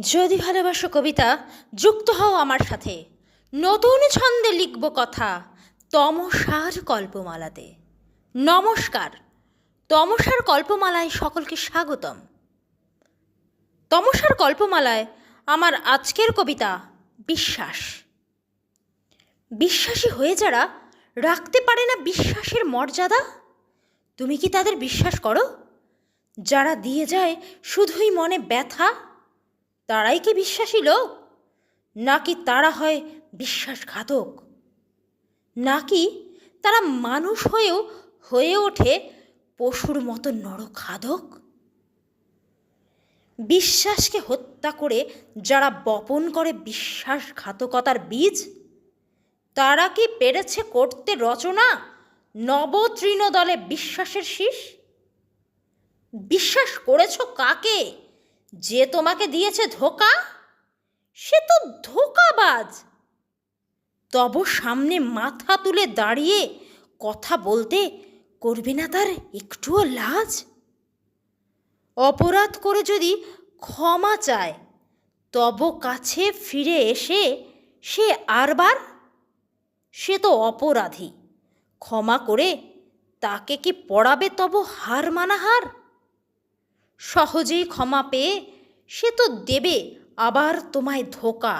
যদি ভালোবাসো কবিতা, যুক্ত হও আমার সাথে। নতুন ছন্দে লিখব কথা, তমসার কল্পমালাতে। নমস্কার, তমসার কল্পমালায় সকলকে স্বাগতম। তমসার কল্পমালায় আমার আজকের কবিতা, বিশ্বাস। বিশ্বাসী হয়ে যারা রাখতে পারে না বিশ্বাসের মর্যাদা, তুমি কি তাদের বিশ্বাস করো? যারা দিয়ে যায় শুধুই মনে ব্যথা তারাই কি বিশ্বাসী লোক? নাকি তারা হয় বিশ্বাসঘাতক? নাকি তারা মানুষ হয়েও, হয়ে ওঠে পশুর মতো নরখাদক? বিশ্বাসকে হত্যা করে যারা বপন করে বিশ্বাসঘাতকতার বীজ, তারা কি পেরেছে করতে রচনা নবতৃণ দলে বিশ্বাসের শীষ? বিশ্বাস করেছ কাকে? যে তোমাকে দিয়েছে ধোকা, সে তো ধোকাবাজ। তব সামনে মাথা তুলে দাঁড়িয়ে কথা বলতে করবে না তার একটুও লাজ? অপরাধ করে যদি ক্ষমা চায়, তব কাছে ফিরে এসে সে আরবার? সে তো অপরাধী। ক্ষমা করে তাকে কি পড়াবে তব হার মানাহার? সহজেই ক্ষমা পেয়ে সে তো দেবে, আবার তোমায় ধোকা।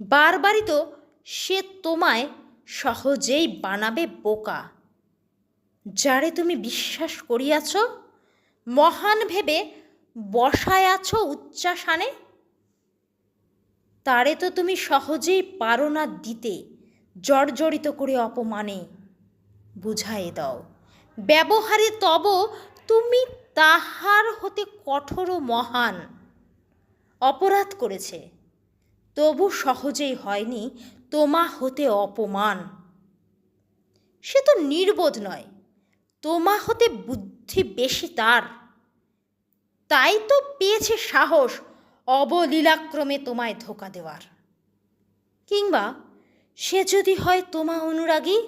বারবারই তো সে তোমায় সহজেই বানাবে বোকা। যারে তুমি বিশ্বাস করিয়াছ, মহান ভেবে বসায় আছো উচ্চাসানে, তারে তো তুমি সহজেই পারো না দিতে, জর্জরিত করে অপমানে। বুঝাই দাও। ব্যবহারে তব তুমি তাহার হতে কঠোর ও মহান। অপরাধ করেছে। তবু সহজেই হয়নি তোমা হতে অপমান। সে তো নির্বোধ নয়, তোমা হতে বুদ্ধি বেশি তার। তাই তো পেয়েছে সাহস অবলীলাক্রমে তোমায় ধোকা দেওয়ার। কিংবা সে যদি হয় তোমা অনুরাগী,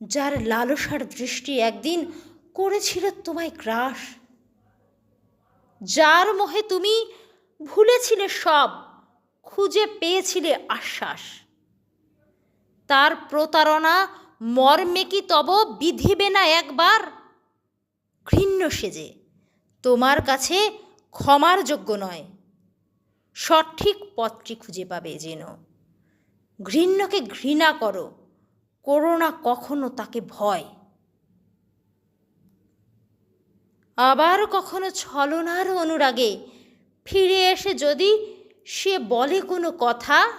যার লালসার দৃষ্টি একদিন করেছিল তোমায় গ্রাস। যার মোহে তুমি ভুলেছিলে সব, খুঁজে পেয়েছিলে আশ্বাস। তার প্রতারণা মর্মে কি তব বিধিবে না একবার? ঘৃণ্য সেজে তোমার কাছে ক্ষমার যোগ্য নয়। সঠিক পথটি খুঁজে পাবে যেন। ঘৃণ্যকে ঘৃণা করো করো না কখনো তাকে ভয়। আবার কখনো ছলনার অনুরাগে ফিরে এসে যদি সে বলে কোনো কথা,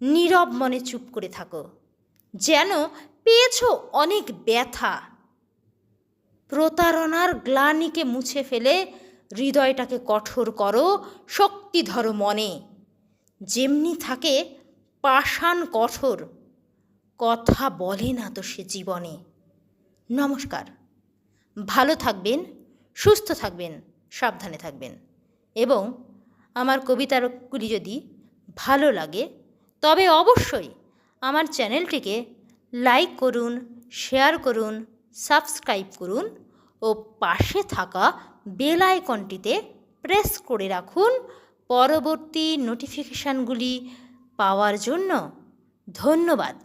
নীরব মনে চুপ করে থাকো, যেন পেয়েছ অনেক ব্যথা। প্রতারণার গ্লানিকে মুছে ফেলে হৃদয়টাকে কঠোর করো, শক্তি ধরো মনে। যেমনি থাকে পাষাণ কঠোর, কথা বলে না তো সে জীবনে। নমস্কার। ভালো থাকবেন, সুস্থ থাকবেন, সাবধানে থাকবেন। এবং আমার কবিতাগুলি যদি ভালো লাগে, তবে অবশ্যই আমার চ্যানেলটিকে লাইক করুন, শেয়ার করুন, সাবস্ক্রাইব করুন ও পাশে থাকা বেল আইকনটিতে প্রেস করে রাখুন। পরবর্তী নোটিফিকেশানগুলি পাওয়ার জন্য ধন্যবাদ।